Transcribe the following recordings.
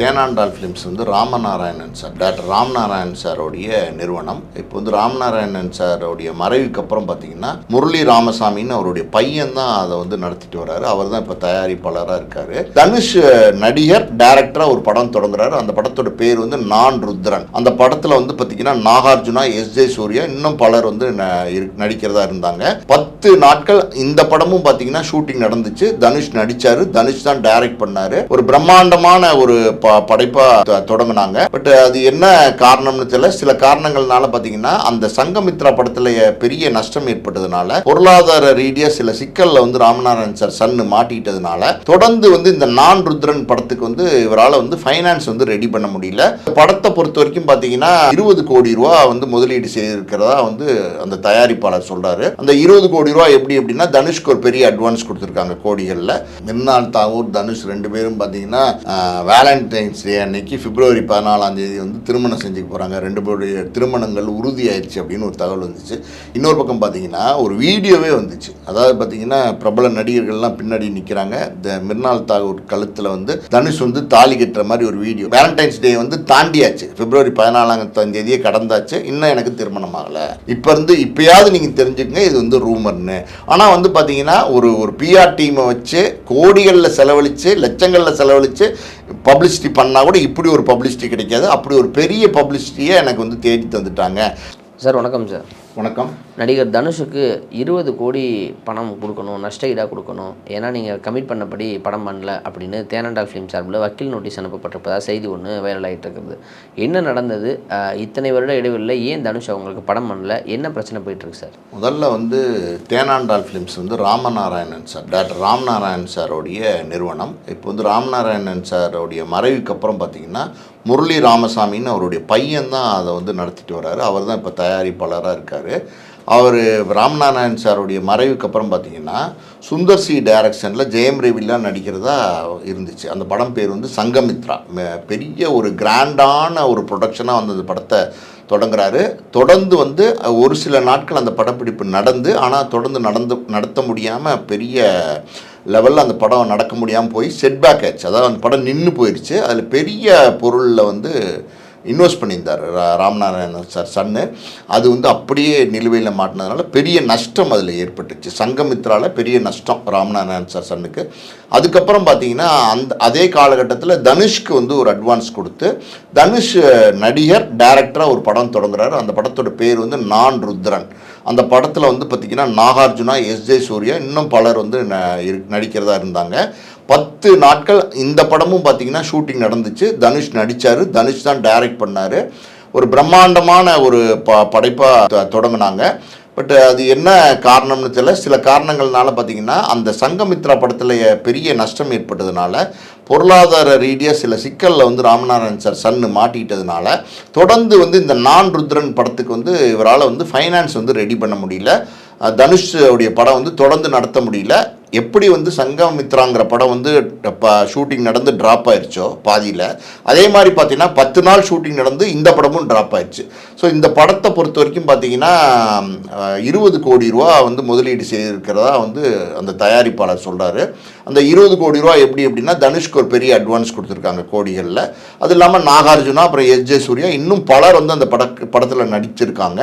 தேனாண்டால் films வந்து Ramanarayanan sir doctor Ramnarayan சாரோடைய நிறுவனம். இப்போ வந்து ராமநாராயணன் சாரோடைய மறைவுக்கு அப்புறம் பார்த்தீங்கன்னா முரளி ராமசாமின்னு அவருடைய பையன் தான் அதை வந்து நடத்திட்டு வர்றாரு. அவர் தான் இப்போ தயாரிப்பாளராக இருக்காரு. தனுஷ் நடிகர் டேரக்டராக ஒரு படம் தொடங்குறாரு. அந்த படத்தோட பேர் வந்து நான் ருத்ரன். அந்த படத்தில் வந்து பார்த்தீங்கன்னா நாகார்ஜுனா எஸ் ஜே சூர்யா இன்னும் பலர் வந்து ந- இரு- நடிக்கிறதா இருந்தாங்க. பத்து நாட்கள் இந்த படமும் பார்த்தீங்கன்னா ஷூட்டிங் நடந்துச்சு. தனுஷ் நடித்தார் தனுஷ் தான் டைரக்ட் பண்ணார். ஒரு பிரம்மாண்டமான ஒரு படைப்பாக படைப்பா பட் அது என்ன காரணம்னு தெரியல சில காரணங்கள்னால பார்த்தீங்கன்னா அந்த சங்கமித்ரா படத்துல பெரிய நஷ்டம் ஏற்பட்டதுனால பொருளாதார ரீதியா சில சிக்கல்ல வந்து ராமநாதன் சார் சன்னு மாட்டிக்கிட்டதுனால தொடர்ந்து வந்து இந்த நான் ருத்ரன் படத்துக்கு வந்து இவரால் வந்து ஃபைனான்ஸ் வந்து ரெடி பண்ண முடியல. படத்தை பொறுத்த வரைக்கும் பார்த்தீங்கன்னா இருபது கோடி ரூபா வந்து முதலீடு செய்திருக்கிறதா வந்து அந்த தயாரிப்பாளர் சொல்றாரு. அந்த இருபது கோடி ரூபா எப்படி எப்படின்னா தனுஷ்க்கு ஒரு பெரிய அட்வான்ஸ் கொடுத்துருக்காங்க கோடிகளில். மிர்னால் தாகூர் தனுஷ் ரெண்டு பேரும் பார்த்தீங்கன்னா வேலண்டைன்ஸ் டே அன்னைக்கு பிப்ரவரி பதினாலாம் தேதி வந்து திருமணம் செஞ்சுக்க போகிறாங்க ரெண்டு பேருடைய திருமணங்கள் உறுதியாயிருச்சு அப்படின்னு ஒரு தகவல் வந்துச்சு. இன்னொரு பக்கம் பார்த்தீங்கன்னா ஒரு வீடியோவே வந்துச்சு. அதாவது பார்த்தீங்கன்னா பிரபல நடிகர்கள்லாம் பின்னாடி நிற்கிறாங்க இந்த மிர்னால் தாகூர் கழுத்தில் வந்து தனுஷ் வந்து தாலி கட்டுற மாதிரி ஒரு வீடியோ. வேலண்டைன்ஸ் டே வந்து தாண்டியாச்சு. பிப்ரவரி பதினாலாம் தேதியே கடந்தாச்சு. இன்னும் எனக்கு திருமணம் ஆகலை. இப்போ இருந்து இப்பயாவது நீங்கள் தெரிஞ்சுக்கங்க இது வந்து ரூமர்னு. ஆனால் வந்து பார்த்தீங்கன்னா ஒரு ஒரு பிஆர் டீமை வச்சு கோடிகளில் செலவழித்து லட்சங்களில் செலவழித்து பப்ளிசிட்டி பண்ணால் கூட இப்படி ஒரு பப்ளிசிட்டி கிடைக்காது. அப்படி ஒரு பெரிய பப்ளிசிட்டியை எனக்கு வந்து தேடி தந்துட்டாங்க. சார் வணக்கம் சார். வணக்கம். நடிகர் தனுஷுக்கு இருபது கோடி பணம் கொடுக்கணும் நஷ்ட ஈடாக கொடுக்கணும். ஏன்னா நீங்கள் கமிட் பண்ணபடி படம் பண்ணல அப்படின்னு தேனண்டால் ஃபிலிம் சார்பில் வக்கீல் நோட்டீஸ் அனுப்பப்பட்டிருப்பதா செய்தி ஒன்று வைரல் ஆகிட்டு இருக்குது. என்ன நடந்தது? இத்தனை வருட இடைவெளியில் ஏன் தனுஷ் அவங்களுக்கு படம் பண்ணல? என்ன பிரச்சனை போயிட்டு இருக்கு சார்? முதல்ல வந்து தேனாண்டால் ஃபிலிம்ஸ் வந்து ராமநாராயணன் சார் டாக்டர் ராமநாராயணன் சாரோடைய நிறுவனம். இப்போ வந்து ராமநாராயணன் சாரோடைய மறைவுக்கு அப்புறம் பார்த்தீங்கன்னா முரளி ராமசாமின்னு அவருடைய பையன் தான் அதை வந்து நடத்திட்டு வர்றாரு அவர் தான் இப்போ தயாரிப்பாளராக இருக்கார். அவர் ராம்நாராயண் சாருடைய மறைவுக்கு அப்புறம் பார்த்தீங்கன்னா சுந்தர் சி டைரக்ஷனில் ஜெயம் ரவிலாம் நடிக்கிறதா இருந்துச்சு. அந்த படம் பேர் வந்து சங்கமித்ரா. பெரிய ஒரு கிராண்டான ஒரு ப்ரொடக்ஷனாக வந்து அந்த படத்தை தொடங்குறாரு. தொடர்ந்து வந்து ஒரு சில நாட்கள் அந்த படப்பிடிப்பு நடந்து ஆனால் தொடர்ந்து நடந்து நடத்த முடியாமல் பெரிய லெவலில் அந்த படம் நடக்க முடியாமல் போய் செட்பேக் ஆச்சு. அதாவது அந்த படம் நின்று போயிடுச்சு அதில் பெரிய பொருளில் வந்து இன்வெஸ்ட் பண்ணியிருந்தார் ரா- ராமநாராயணன் சார் சன்னு. அது வந்து அப்படியே நிலுவையில் மாட்டினதுனால பெரிய நஷ்டம் அதில் ஏற்பட்டுச்சு. சங்கமித்ரால பெரிய நஷ்டம் ராமநாராயணன் சார் சன்னுக்கு. அதுக்கப்புறம் பார்த்தீங்கன்னா அந்த அதே காலகட்டத்தில் தனுஷ்க்கு வந்து ஒரு அட்வான்ஸ் கொடுத்து தனுஷ் நடிகர் டைரக்டராக ஒரு படம் தொடங்குறாரு. அந்த படத்தோட பேர் வந்து நான் ருத்ரன். அந்த படத்தில் வந்து பார்த்திங்கன்னா நாகார்ஜுனா எஸ் ஜே சூர்யா இன்னும் பலர் வந்து ந- இரு- நடிக்கிறதா இருந்தாங்க. பத்து நாட்கள் இந்த படமும் பார்த்திங்கன்னா ஷூட்டிங் நடந்துச்சு. தனுஷ் நடித்தார் தனுஷ் தான் டைரக்ட் பண்ணார். ஒரு பிரம்மாண்டமான ஒரு ப படைப்பாக தொடங்கினாங்க. பட் uh, அது என்ன காரணம்னு தெரியல. சில காரணங்கள்னால பார்த்தீங்கன்னா அந்த சங்கமித்ரா படத்தில் பெரிய நஷ்டம் ஏற்பட்டதுனால பொருளாதார ரீதியாக சில சிக்கலில் வந்து ராமநாராயண் சார் சன்னு மாட்டிக்கிட்டதுனால தொடர்ந்து வந்து இந்த நான் ருத்ரன் படத்துக்கு வந்து இவரால் வந்து ஃபைனான்ஸ் வந்து ரெடி பண்ண முடியல. தனுஷ் உடைய படம் வந்து தொடர்ந்து நடத்த முடியல. எப்படி வந்து சங்கமித்ராங்கிற படம் வந்து ஷூட்டிங் நடந்து ட்ராப் ஆயிடுச்சோ பாதியில். அதே மாதிரி பார்த்தீங்கன்னா பத்து நாள் ஷூட்டிங் நடந்து இந்த படமும் ட்ராப் ஆயிடுச்சு ஸோ இந்த படத்தை பொறுத்த வரைக்கும் பார்த்தீங்கன்னா இருபது கோடி ரூபா வந்து முதலீடு செய்திருக்கிறதா வந்து அந்த தயாரிப்பாளர் சொல்கிறாரு அந்த இருபது கோடி ரூபா எப்படி அப்படின்னா தனுஷ்க்கு ஒரு பெரிய அட்வான்ஸ் கொடுத்துருக்காங்க கோடிகளில். அது இல்லாமல் நாகார்ஜுனா அப்புறம் எஸ் ஜே சூர்யா இன்னும் பலர் வந்து அந்த பட படத்தில் நடிச்சிருக்காங்க.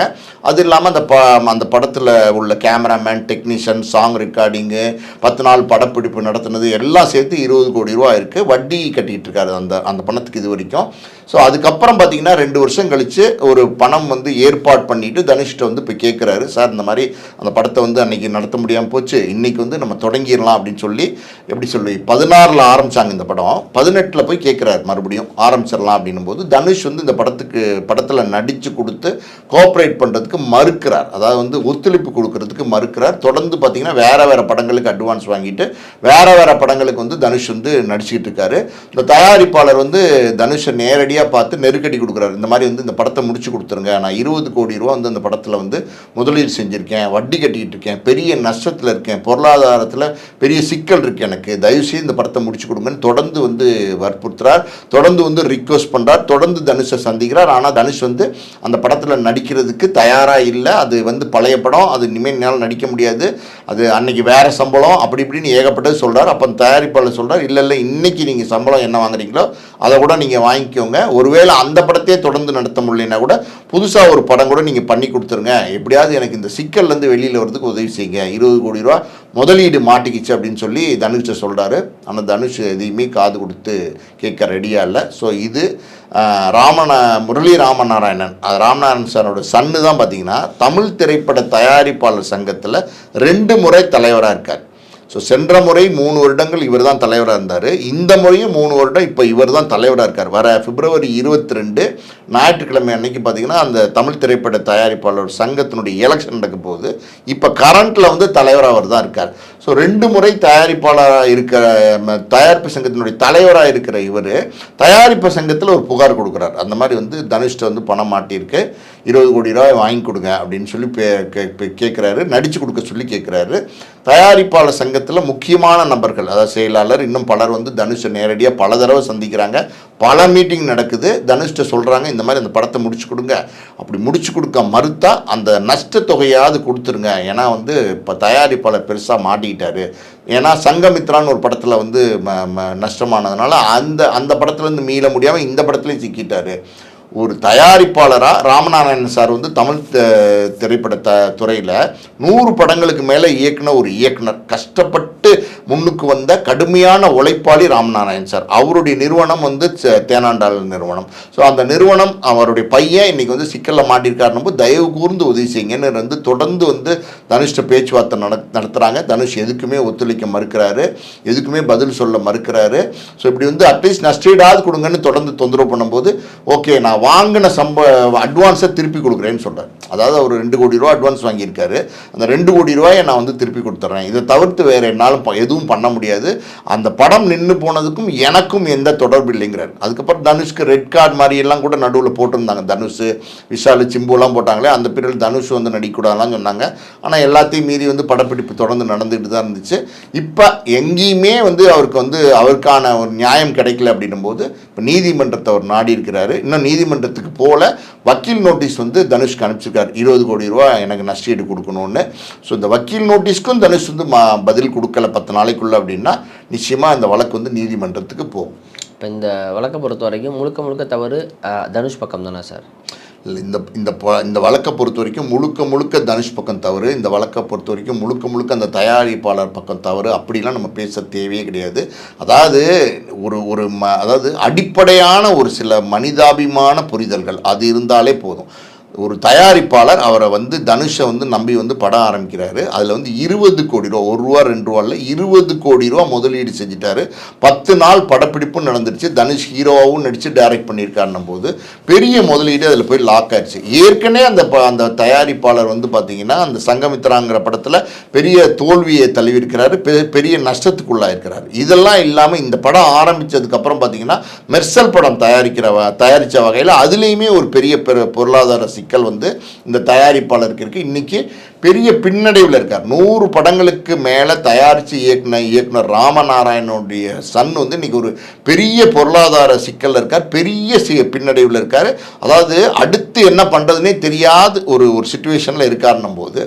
அது இல்லாமல் அந்த ப அந்த படத்தில் உள்ள கேமராமேன் டெக்னீஷியன் சாங் ரெக்கார்டிங்கு பத்து நாள் படப்பிடிப்பு நடத்துனது எல்லாம் சேர்த்து இருபது கோடி ரூபா இருக்குது வட்டி கட்டிகிட்டு இருக்காரு அந்த அந்த பணத்துக்கு இது வரைக்கும். ஸோ அதுக்கப்புறம் பார்த்தீங்கன்னா ரெண்டு வருஷம் கழித்து ஒரு பணம் வந்து ஏற்பாடு பண்ணிவிட்டு தனுஷ்கிட்ட வந்து இப்போ கேட்குறாரு சார் இந்த மாதிரி அந்த படத்தை வந்து அன்றைக்கி நடத்த முடியாமல் போச்சு. இன்றைக்கி வந்து நம்ம தொடங்கிடலாம் அப்படின்னு சொல்லி எப்படி சொல்லி பதினாறில் ஆரம்பிச்சாங்க இந்த படம். பதினெட்டில் போய் கேட்குறாரு மறுபடியும் ஆரம்பிச்சிடலாம் அப்படின்னும் போது தனுஷ் வந்து இந்த படத்துக்கு படத்தில் நடித்து கொடுத்து கோஆப்ரேட் பண்ணுறதுக்கு மறுக்கிறார். அதாவது வந்து ஒத்துழைப்பு கொடுக்கறதுக்கு மறுக்கிறார். தொடர்ந்து பார்த்தீங்கன்னா வேறு வேறு படங்களுக்கு அட்வான்ஸ் வாங்கிட்டு வேறு வேறு படங்களுக்கு வந்து தனுஷ் வந்து நடிச்சுக்கிட்டு இருக்காரு. இந்த தயாரிப்பாளர் வந்து தனுஷை நேரடியாக பார்த்து நெருக்கடி கொடுக்குறாரு. இந்த மாதிரி வந்து இந்த படத்தை முடிச்சு கொடுத்துருங்க. நான் இருபது கோடி ரூபா வந்து அந்த படத்தில் வந்து முதலீடு செஞ்சுருக்கேன் வட்டி கட்டிக்கிட்டு இருக்கேன் பெரிய நஷ்டத்தில் இருக்கேன் பொருளாதாரத்தில் பெரிய சிக்கல் இருக்குது இருக்குது எனக்கு தயவுசெய்து இந்த படத்தை முடிச்சு கொடுங்கன்னு தொடர்ந்து வந்து வற்புறுத்துறார். தொடர்ந்து வந்து ரிக்வஸ்ட் பண்ணுறார் தொடர்ந்து தனுஷை சந்திக்கிறார். ஆனால் தனுஷ் வந்து அந்த படத்தில் நடிக்கிறதுக்கு தயாராக இல்லை. அது வந்து பழைய படம். அது இனிமேல் என்னால் நடிக்க முடியாது. அது அன்னைக்கு வேறு சம்பளம். அப்படி இப்படின்னு ஏகப்பட்டது சொல்கிறார் அப்போ தயாரிப்பாளர் சொல்கிறார் இல்லை இல்லை இன்னைக்கு நீங்கள் சம்பளம் என்ன வாங்குறீங்களோ அதை கூட நீங்கள் வாங்கிக்கோங்க. ஒருவேளை அந்த படத்தையே தொடர்ந்து நடத்த முடியலனா கூட புதுசாக ஒரு படம் கூட நீங்கள் பண்ணி கொடுத்துருங்க. எப்படியாவது எனக்கு இந்த சிக்கல்லேருந்து வெளியில் வரதுக்கு உதவி செய்யுங்க. இருபது கோடி ரூபா முதலீடு மாட்டிக்கிச்சு அப்படின்னு சொல்லி தனுஷை சொல்கிறாரு ஆனால் தனுஷ் எதையுமே காது கொடுத்து கேட்க ரெடியாக இல்லை. ஸோ இது ஆஹ், ராமன முரளி ராமநாராயணன். அது ராமநாராயணன் சாரோட சன்னு தான் பார்த்தீங்கன்னா தமிழ் திரைப்பட தயாரிப்பாளர் சங்கத்தில் ரெண்டு முறை தலைவராக இருக்கார். ஸோ சென்ற முறை மூணு வருடங்கள் இவர் தான் தலைவராக இருந்தார். இந்த முறையும் மூணு வருடம் இப்போ இவர் தான் தலைவராக இருக்கார். வர பிப்ரவரி இருபத்தி ரெண்டு ஞாயிற்றுக்கிழமை அன்னைக்கு பார்த்தீங்கன்னா அந்த தமிழ் திரைப்பட தயாரிப்பாளர் சங்கத்தினுடைய எலெக்ஷன் நடக்கும் போது இப்போ கரண்ட்டில் வந்து தலைவராக அவர் தான் இருக்கார். ஸோ ரெண்டு முறை தயாரிப்பாளராக இருக்கிற ம, தயாரிப்பு சங்கத்தினுடைய தலைவராக இருக்கிற இவர் தயாரிப்பு சங்கத்தில் ஒரு புகார் கொடுக்குறார். அந்த மாதிரி வந்து தனுஷ்ட வந்து பணம் மாட்டியிருக்கு. இருபது கோடி ரூபாய் வாங்கி கொடுங்க அப்படின்னு சொல்லி கேட்குறாரு நடித்து கொடுக்க சொல்லி கேட்குறாரு தயாரிப்பாளர் இயக்கத்தில் முக்கியமான நபர்கள் அதாவது செயலாளர் இன்னும் பலர் வந்து தனுஷை நேரடியாக பல தடவை சந்திக்கிறாங்க. பல மீட்டிங் நடக்குது. தனுஷ்ட சொல்கிறாங்க இந்த மாதிரி அந்த படத்தை முடிச்சு கொடுங்க. அப்படி முடிச்சு கொடுக்க மறுத்தா அந்த நஷ்ட தொகையாவது கொடுத்துருங்க. ஏன்னா வந்து இப்போ தயாரிப்பாளர் பெருசாக மாட்டிக்கிட்டாரு. ஏன்னா சங்கமித்ரான்னு ஒரு படத்தில் வந்து ம ம நஷ்டமானதுனால அந்த அந்த படத்துலேருந்து மீள முடியாமல் இந்த படத்துலேயும் சிக்கிட்டாரு. ஒரு தயாரிப்பாளராக ராமநாராயணன் சார் வந்து தமிழ் த- திரைப்பட த துறையில் நூறு படங்களுக்கு மேலே இயக்குன ஒரு இயக்குனர். கஷ்டப்பட்டு முன்னுக்கு வந்த கடுமையான உழைப்பாளி ராமநாராயணன் சார். அவருடைய நிறுவனம் வந்து ச- தேனாண்டாள் நிறுவனம். ஸோ அந்த நிறுவனம் அவருடைய பையன் இன்றைக்கி வந்து சிக்கலில் மாட்டியிருக்காருன்னு தயவு கூர்ந்து உதவி செய்யுங்கன்னு வந்து தொடர்ந்து வந்து தனுஷ்ட பேச்சுவார்த்தை நட நடத்துகிறாங்க தனுஷ் எதுக்குமே ஒத்துழைக்க மறுக்கிறாரு. எதுக்குமே பதில் சொல்ல மறுக்கிறாரு. ஸோ இப்படி வந்து அட்லீஸ்ட் நஷ்டீடாவது கொடுங்கன்னு தொடர்ந்து தொந்தரவு பண்ணும்போது ஓகே நான் வாங்கின சம்ப அட்வான்ஸை திருப்பி கொடுக்குறேன்னு சொல்கிறார் அதாவது அவர் ரெண்டு கோடி ரூபா அட்வான்ஸ் வாங்கியிருக்காரு. அந்த ரெண்டு கோடி ரூபாயை நான் வந்து திருப்பி கொடுத்துட்றேன். இதை தவிர்த்து வேறு என்னாலும் ப- எதுவும் பண்ண முடியாது. அந்த படம் நின்று போனதுக்கும் எனக்கும் எந்த தொடர்பு இல்லைங்கிறார். அதுக்கப்புறம் தனுஷ்க்கு ரெட் கார்டு மாதிரியெல்லாம் கூட நடுவில் போட்டிருந்தாங்க. தனுஷ் விஷால் சிம்புலாம் போட்டாங்களே அந்த பீரியட் தனுஷ் வந்து நடிக்கக்கூடாதுலாம் சொன்னாங்க. ஆனால் எல்லாத்தையும் மீறி வந்து படப்பிடிப்பு தொடர்ந்து நடந்துகிட்டு தான் இருந்துச்சு. இப்போ எங்கேயுமே வந்து அவருக்கு வந்து அவருக்கான ஒரு நியாயம் கிடைக்கல அப்படின்னும் போது இப்போ நீதிமன்றத்தை அவர் நாடி இருக்கிறாரு இன்னும் நீதிமன்றத்துக்கு போல வக்கீல் நோட்டீஸ் வந்து தனுஷ்க்கு அனுப்பிச்சிருக்காரு. இருபது கோடி ரூபா எனக்கு நஷ்டீடு கொடுக்கணும்னு. ஸோ இந்த வக்கீல் நோட்டீஸ்க்கும் தனுஷ் வந்து மா பதில் கொடுக்கல பத்து நாளைக்குள்ள அப்படின்னா நிச்சயமாக இந்த வழக்கு வந்து நீதிமன்றத்துக்கு போகும். இப்போ இந்த வழக்கை பொறுத்த வரைக்கும் முழுக்க முழுக்க தவறு தனுஷ் பக்கம் தானே சார்? இந்த இந்த இந்த வழக்கை பொறுத்த வரைக்கும் முழுக்க முழுக்க தனுஷ் பக்கம் தவறு இந்த வழக்கை பொறுத்த வரைக்கும் முழுக்க முழுக்க அந்த தயாரிப்பாளர் பக்கம் தவறு அப்படிலாம் நம்ம பேச தேவையே கிடையாது. அதாவது ஒரு ஒரு ம அதாவது அடிப்படையான ஒரு சில மனிதாபிமான புரிதல்கள் அது இருந்தாலே போதும். ஒரு தயாரிப்பாளர் அவரை வந்து தனுஷை வந்து நம்பி வந்து படம் ஆரம்பிக்கிறாரு. அதில் வந்து இருபது கோடி ரூபா ஒரு ரூபா ரெண்டு ரூபா இல்லை இருபது கோடி ரூபா முதலீடு செஞ்சிட்டாரு. பத்து நாள் படப்பிடிப்பும் நடந்துருச்சு. தனுஷ் ஹீரோவாகவும் நடித்து டைரக்ட் பண்ணியிருக்காருன்னும் போது பெரிய முதலீடு அதில் போய் லாக் ஆயிடுச்சு ஏற்கனவே அந்த ப- அந்த தயாரிப்பாளர் வந்து பார்த்தீங்கன்னா அந்த சங்கமித்ராங்கிற படத்தில் பெரிய தோல்வியை தழுவிருக்கிறாரு பெரிய நஷ்டத்துக்குள்ளாயிருக்கிறார். இதெல்லாம் இல்லாமல் இந்த படம் ஆரம்பித்ததுக்கப்புறம் பார்த்தீங்கன்னா மெர்சல் படம் தயாரிக்கிற வ- தயாரித்த வகையில் அதுலேயுமே ஒரு பெரிய பெரு பொருளாதார சிக்கல் சிக்கல் வந்து இந்த தயாரிப்பாளருக்கு இருக்குது இன்றைக்கி பெரிய பின்னடைவில் இருக்கார். நூறு படங்களுக்கு மேலே தயாரித்து இயக்குன இயக்குனர் ராமநாராயணனுடைய சன் வந்து இன்றைக்கி ஒரு பெரிய பொருளாதார சிக்கலில் இருக்கார். பெரிய சி பின்னடைவில் இருக்கார். அதாவது அடுத்து என்ன பண்ணுறதுனே தெரியாத ஒரு ஒரு சுச்சுவேஷனில் இருக்காருன்னும் போது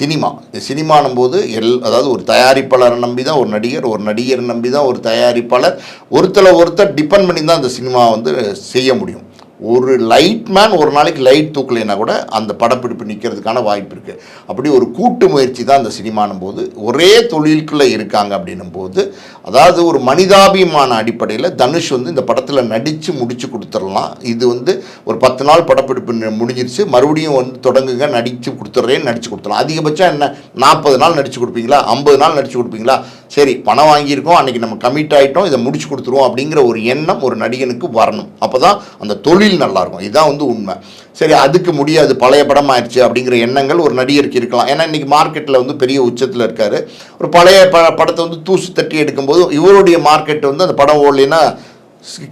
சினிமா. சினிமானும் போது எல் அதாவது ஒரு தயாரிப்பாளரை நம்பி தான் ஒரு நடிகர் ஒரு நடிகரை நம்பி தான் ஒரு தயாரிப்பாளர். ஒருத்தரை ஒருத்தர் டிபெண்ட் பண்ணி தான் அந்த சினிமா வந்து செய்ய முடியும். ஒரு லைட் மேன் ஒரு நாளைக்கு லைட் தூக்கலைன்னா கூட அந்த படப்பிடிப்பு நிற்கிறதுக்கான வாய்ப்பு இருக்குது அப்படி ஒரு கூட்டு முயற்சி தான் அந்த சினிமானும் போது ஒரே தொழிலுக்குள்ளே இருக்காங்க அப்படின்னும் போது அதாவது ஒரு மனிதாபிமான அடிப்படையில் தனுஷ் வந்து இந்த படத்தில் நடித்து முடித்து கொடுத்துடலாம். இது வந்து ஒரு பத்து நாள் படப்பிடிப்பு முடிஞ்சிருச்சு. மறுபடியும் வந்து தொடங்குங்க நடித்து கொடுத்துட்றேன்னு நடித்து கொடுத்துடலாம். அதிகபட்சம் என்ன? நாற்பது நாள் நடித்து கொடுப்பீங்களா? ஐம்பது நாள் நடித்து கொடுப்பீங்களா? சரி பணம் வாங்கியிருக்கோம். அன்றைக்கி நம்ம கமிட் ஆகிட்டோம் இதை முடிச்சு கொடுத்துருவோம் அப்படிங்கிற ஒரு எண்ணம் ஒரு நடிகனுக்கு வரணும். அப்போ தான் அந்த தொழில் நல்லாயிருக்கும் இதுதான் வந்து உண்மை. சரி அதுக்கு முடியாது பழைய படம் ஆயிடுச்சு அப்படிங்கிற எண்ணங்கள் ஒரு நடிகருக்கு இருக்கலாம். ஏன்னா இன்றைக்கி மார்க்கெட்டில் வந்து பெரிய உச்சத்தில் இருக்கார். ஒரு பழைய ப படத்தை வந்து தூசு தட்டி எடுக்கும்போது இவருடைய மார்க்கெட் வந்து அந்த படம் ஓடலைன்னா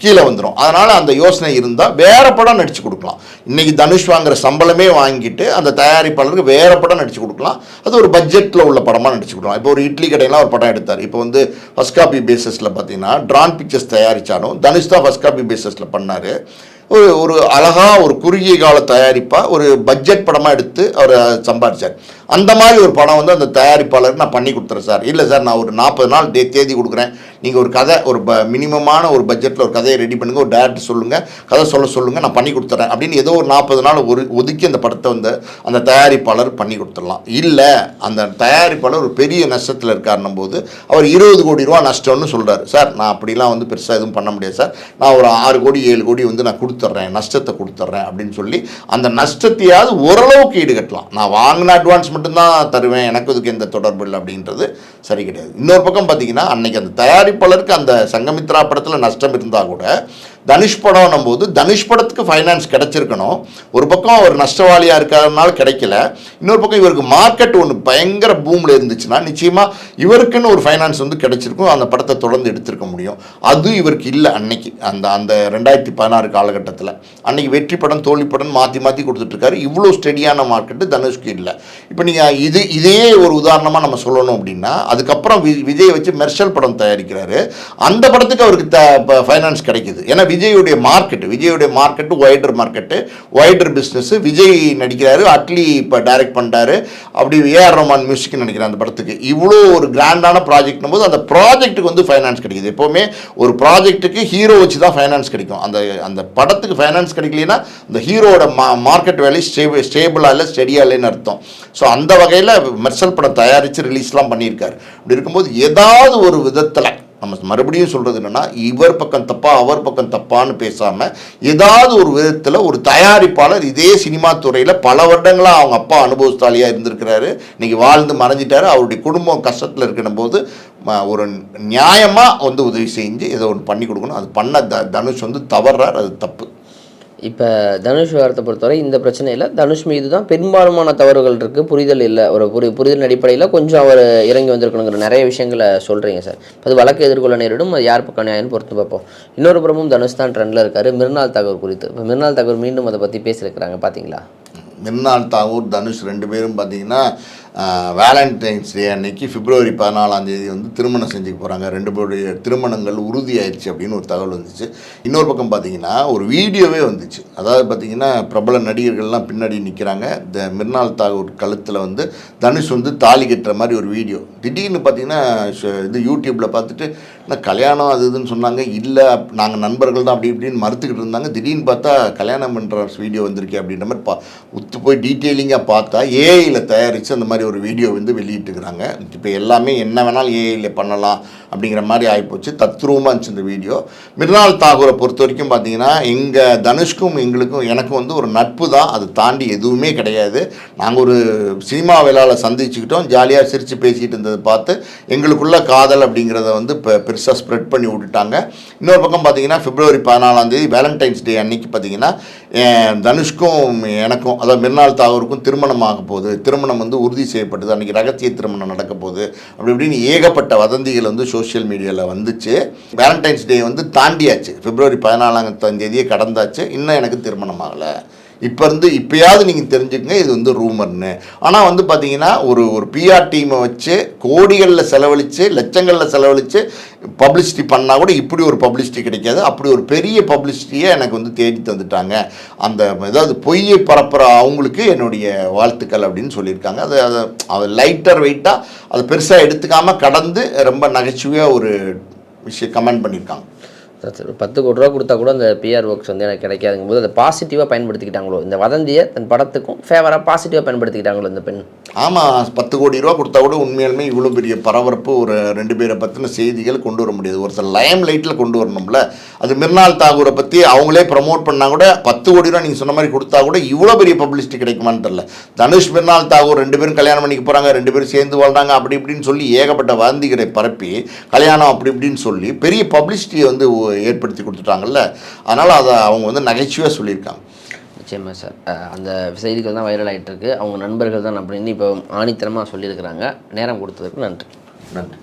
கீழே வந்துடும் அதனால் அந்த யோசனை இருந்தால் வேறு படம் நடித்து கொடுக்கலாம். இன்றைக்கி தனுஷ் வாங்குகிற சம்பளமே வாங்கிட்டு அந்த தயாரிப்பாளருக்கு வேறு படம் நடித்து கொடுக்கலாம். அது ஒரு பட்ஜெட்டில் உள்ள படமாக நடித்து கொடுக்கலாம். இப்போ ஒரு இட்லி கடையெல்லாம் ஒரு படம் எடுத்தார். இப்போ வந்து ஃபஸ்ட் காப்பி பேசஸில் பார்த்தீங்கன்னா ட்ரான் பிக்சர்ஸ் தயாரித்தாலும் தனுஷ் தான் ஃபஸ்ட் காப்பி பேசஸில் பண்ணார். ஒரு ஒரு அழகா ஒரு குறுகிய கால தயாரிப்பாக ஒரு பட்ஜெட் படமாக எடுத்து அவர் சம்பாதிச்சார் அந்த மாதிரி ஒரு படம் வந்து அந்த தயாரிப்பாளருக்கு நான் பண்ணி கொடுத்துறேன் சார். இல்லை சார் நான் ஒரு நாற்பது நாள் டே தேதி கொடுக்குறேன். நீங்கள் ஒரு கதை ஒரு ப மினிமமான ஒரு பட்ஜெட்டில் ஒரு கதையை ரெடி பண்ணுங்கள் ஒரு டேரக்டர் சொல்லுங்கள் கதை சொல்ல சொல்லுங்கள் நான் பண்ணி கொடுத்துறேன் அப்படின்னு ஏதோ ஒரு நாற்பது நாள் ஒரு ஒதுக்கி அந்த படத்தை வந்து அந்த தயாரிப்பாளர் பண்ணி கொடுத்துடலாம். இல்லை அந்த தயாரிப்பாளர் ஒரு பெரிய நஷ்டத்தில் இருக்காருன்னும் போது அவர் இருபது கோடி ரூபா நஷ்டம்னு சொல்கிறார் சார் நான் அப்படிலாம் வந்து பெருசாக எதுவும் பண்ண முடியாது சார். நான் ஒரு ஆறு கோடி ஏழு கோடி வந்து நான் கொடுத்துட்றேன் நஷ்டத்தை கொடுத்துட்றேன் அப்படின்னு சொல்லி அந்த நஷ்டத்தையாவது ஓரளவுக்கு ஈடுகட்டலாம். நான் வாங்கின அட்வான்ஸ் மட்டும்தான் தருவேன் எனக்கு இதுக்கு எந்த தொடர்பு இல்லை அப்படின்றது சரி கிடையாது. இன்னொரு பக்கம் பார்த்தீங்கன்னா அன்னைக்கு அந்த தயாரிப்பாளருக்கு அந்த சங்கமித்ரா படத்தில் நஷ்டம் இருந்தால் கூட தனுஷ் படம்னும் போது தனுஷ் படத்துக்கு ஃபைனான்ஸ் கிடைச்சிருக்கணும். ஒரு பக்கம் அவர் நஷ்டவாளியாக இருக்கிறதுனால கிடைக்கல. இன்னொரு பக்கம் இவருக்கு மார்க்கெட் ஒன்று பயங்கர பூமில் இருந்துச்சுன்னா நிச்சயமாக இவருக்குன்னு ஒரு ஃபைனான்ஸ் வந்து கிடைச்சிருக்கும். அந்த படத்தை தொடர்ந்து எடுத்திருக்க முடியும். அது இவருக்கு இல்லை அன்னைக்கு. அந்த அந்த ரெண்டாயிரத்தி பதினாறு காலகட்டத்தில். அன்னைக்கு வெற்றி படம் தோல்வி படம் மாற்றி மாற்றி கொடுத்துட்ருக்காரு. இவ்வளோ ஸ்டெடியான மார்க்கெட்டு தனுஷ்க்கு இல்லை. இப்போ நீங்கள் இது இதே ஒரு உதாரணமாக நம்ம சொல்லணும் அப்படின்னா அதுக்கப்புறம் வி விஜய் வச்சு மெர்ஷல் படம் தயாரிக்கிறாரு. அந்த படத்துக்கு அவருக்கு த ஃபைனான்ஸ் கிடைக்குது. ஏன்னா விஜயுடைய மார்க்கெட் விஜயுடைய market wider market wider business Vijay நடிக்கிறாரு அட்லி இப்போ டைரக்ட் பண்ணிட்டாரு அப்படி ஏஆர் ரஹ்மான் மியூசிக் நினைக்கிறேன் அந்த படத்துக்கு. இவ்வளோ ஒரு கிராண்டான ப்ராஜெக்ட்னும் போது அந்த ப்ராஜெக்ட்டுக்கு வந்து ஃபைனான்ஸ் கிடைக்குது. எப்போவுமே ஒரு ப்ராஜெக்ட்டுக்கு ஹீரோ வச்சு தான் ஃபைனான்ஸ் கிடைக்கும். அந்த அந்த படத்துக்கு ஃபைனான்ஸ் கிடைக்கலனா அந்த ஹீரோட மா மார்க்கெட் வேல்யூ ஸ்டேபிள் ஸ்டேபிளாக இல்லை ஸ்டெடியாக இல்லைன்னு அர்த்தம். ஸோ அந்த வகையில் மெர்சல் படம் தயாரித்து ரிலீஸ்லாம் பண்ணியிருக்காரு. அப்படி இருக்கும்போது ஏதாவது ஒரு விதத்தில் நம்ம மறுபடியும் சொல்கிறது என்னென்னா இவர் பக்கம் தப்பா அவர் பக்கம் தப்பான்னு பேசாமல் ஏதாவது ஒரு விதத்தில் ஒரு தயாரிப்பாளர் இதே சினிமா துறையில் பல வருடங்களாக அவங்க அப்பா அனுபவஸ்தாலியாக இருந்திருக்கிறாரு. இன்னைக்கு வாழ்ந்து மறைஞ்சிட்டாரு. அவருடைய குடும்பம் கஷ்டத்தில் இருக்கிற போது ம- ஒரு நியாயமாக வந்து உதவி செஞ்சு ஏதோ ஒன்று பண்ணி கொடுக்கணும். அது பண்ண த தனுஷ் வந்து தவறார். அது தப்பு. இப்போ தனுஷ் விவகாரத்தை பொறுத்தவரை இந்த பிரச்சனையில் தனுஷ் மீது தான் பெரும்பாலுமான தவறுகள் இருக்குது புரிதல் இல்லை. ஒரு புரி புரிதல் அடிப்படையில் கொஞ்சம் அவர் இறங்கி வந்திருக்கணுங்கிற நிறைய விஷயங்களை சொல்கிறீங்க சார். அது வழக்கு எதிர்கொள்ள நேரிடும். அது யார் பக்கம் நியாயம்னு பொறுத்து பார்ப்போம். இன்னொரு புறமும் தனுஷ் தான் ட்ரெண்டில் இருக்கார். மிர்னால் தாகூர் குறித்து. இப்போ மிர்னால் தாகூர் மீண்டும் அதை பற்றி பேசியிருக்கிறாங்க. பார்த்தீங்களா மிர்னால் தாகூர் தனுஷ் ரெண்டு பேரும் பார்த்தீங்கன்னா வேலண்டைன்ஸ் டே அன்னைக்கு பிப்ரவரி பதினாலாம் தேதி வந்து திருமணம் செஞ்சுக்க போகிறாங்க ரெண்டு பேருடைய திருமணங்கள் உறுதியாயிருச்சு அப்படின்னு ஒரு தகவல் வந்துச்சு. இன்னொரு பக்கம் பார்த்தீங்கன்னா ஒரு வீடியோவே வந்துச்சு. அதாவது பார்த்தீங்கன்னா பிரபல நடிகர்கள்லாம் பின்னாடி நிற்கிறாங்க இந்த மிர்னால் தாகூர் கழுத்தில் வந்து தனுஷ் வந்து தாலி கட்டுற மாதிரி ஒரு வீடியோ. திடீர்னு பார்த்தீங்கன்னா இது யூடியூப்பில் பார்த்துட்டு என்ன கல்யாணம் அது இதுன்னு சொன்னாங்க. இல்லை நாங்கள் நண்பர்கள் தான் அப்படி இப்படின்னு மறுத்துக்கிட்டு இருந்தாங்க. திடீர்னு பார்த்தா கல்யாணம் பண்ணுற வீடியோ வந்திருக்கே அப்படின்ற மாதிரி பா உத்து போய் டீட்டெயிலிங்காக பார்த்தா ஏஐயில் தயாரித்து அந்த மாதிரி ஒரு வீடியோ வந்து வெளியிட்டுருக்குறாங்க. இப்போ எல்லாமே என்ன வேணாலும் ஏஐயில் பண்ணலாம் அப்படிங்கிற மாதிரி ஆகிப்போச்சு தத்ரூபமாக இருந்துச்சு இந்த வீடியோ மிர்னால் தாகூரை பொறுத்த வரைக்கும் பார்த்தீங்கன்னா எங்கள் தனுஷ்க்கும் எங்களுக்கும் எனக்கும் வந்து ஒரு நட்பு தான். அது தாண்டி எதுவுமே கிடையாது. நாங்கள் ஒரு சினிமா வேளாள சந்திச்சுக்கிட்டோம். ஜாலியாக சிரித்து பேசிகிட்டு இருந்ததை பார்த்து எங்களுக்குள்ள காதல் அப்படிங்கிறத வந்து இப்போ பெருசாக ஸ்ப்ரெட் பண்ணி விட்டுட்டாங்க. இன்னொரு பக்கம் பார்த்தீங்கன்னா பிப்ரவரி பதினாலாம் தேதி வேலண்டைன்ஸ் டே அன்னைக்கு பார்த்தீங்கன்னா தனுஷ்கும் தனுஷ்க்கும் எனக்கும் அதாவது மிர்னால் தாகூருக்கும் திருமணம் ஆக போகுது. திருமணம் வந்து உறுதி செய்யப்பட்டது. அன்றைக்கி ரகசிய திருமணம் நடக்க போகுது அப்படி இப்படின்னு ஏகப்பட்ட வதந்திகள் வந்து சோஷியல் மீடியாவில் வந்துச்சு. வேலண்டைன்ஸ் டே வந்து தாண்டியாச்சு. பிப்ரவரி பதினாலாம் தேதியே கடந்தாச்சு. இன்னும் எனக்கு திருமணம் ஆகலை. இப்போ இருந்து இப்போயாவது நீங்கள் தெரிஞ்சுக்கங்க இது வந்து ரூமர்னு. ஆனால் வந்து பார்த்தீங்கன்னா ஒரு ஒரு பிஆர் டீமை வச்சு கோடிகளில் செலவழித்து லட்சங்களில் செலவழித்து பப்ளிசிட்டி பண்ணால் கூட இப்படி ஒரு பப்ளிசிட்டி கிடைக்காது. அப்படி ஒரு பெரிய பப்ளிசிட்டியை எனக்கு வந்து தேடி தந்துட்டாங்க. அந்த ஏதாவது பொய்யை பரப்புகிற அவங்களுக்கு என்னுடைய வாழ்த்துக்கள் அப்படின்னு சொல்லியிருக்காங்க. அது அதை அது லைட்டர் வெயிட்டாக அதை பெருசாக எடுத்துக்காமல் கடந்து ரொம்ப நகைச்சுவையாக ஒரு விஷயம் கமெண்ட் பண்ணியிருக்காங்க. பத்து கோடி ரூபா கொடுத்தா கூட அந்த பிஆர் ஒர்க்ஸ் வந்து எனக்கு கிடைக்காதுங்க போது அதை பாசிட்டிவாக பயன்படுத்திக்கிட்டாங்களோ? இந்த வதந்தியை தன் படத்துக்கும் ஃபேவராக பாசிட்டிவாக பயன்படுத்திக்கிட்டாங்களோ இந்த பெண்? ஆமாம் பத்து கோடி ரூபா கொடுத்தா கூட உண்மையாலுமே இவ்வளோ பெரிய பரபரப்பு ஒரு ரெண்டு பேரை பற்றின செய்திகள் கொண்டு வர முடியாது. சில லைம் லைட்டில் கொண்டு வரணும்ல. அது மிர்னால் தாகூரை பற்றி அவங்களே ப்ரமோட் பண்ணால் கூட பத்து கோடி ரூபா நீங்கள் சொன்ன மாதிரி கொடுத்தா கூட இவ்வளோ பெரிய பப்ளிசிட்டி கிடைக்குமான்னு தெரில தனுஷ் மிர்னால் தாகூர் ரெண்டு பேரும் கல்யாணம் பண்ணிக்க போகிறாங்க ரெண்டு பேரும் சேர்ந்து வாழ்றாங்க அப்படி இப்படின்னு சொல்லி ஏகப்பட்ட வதந்திகளை பரப்பி கல்யாணம் அப்படி இப்படின்னு சொல்லி பெரிய பப்ளிசிட்டியை வந்து ஏற்படுத்தி கொடுத்துட்டாங்கல்ல. அதனால் அதை அவங்க வந்து நகைச்சுவையாக சொல்லியிருக்காங்க. நிச்சயமாக சார். அந்த செய்திகள் தான் வைரல் ஆகிட்டு இருக்கு. அவங்க நண்பர்கள் தான் அப்படின்னு இப்போ ஆணித்தரமாக சொல்லியிருக்கிறாங்க. நேரம் கொடுத்ததுக்கு நன்றி. நன்றி.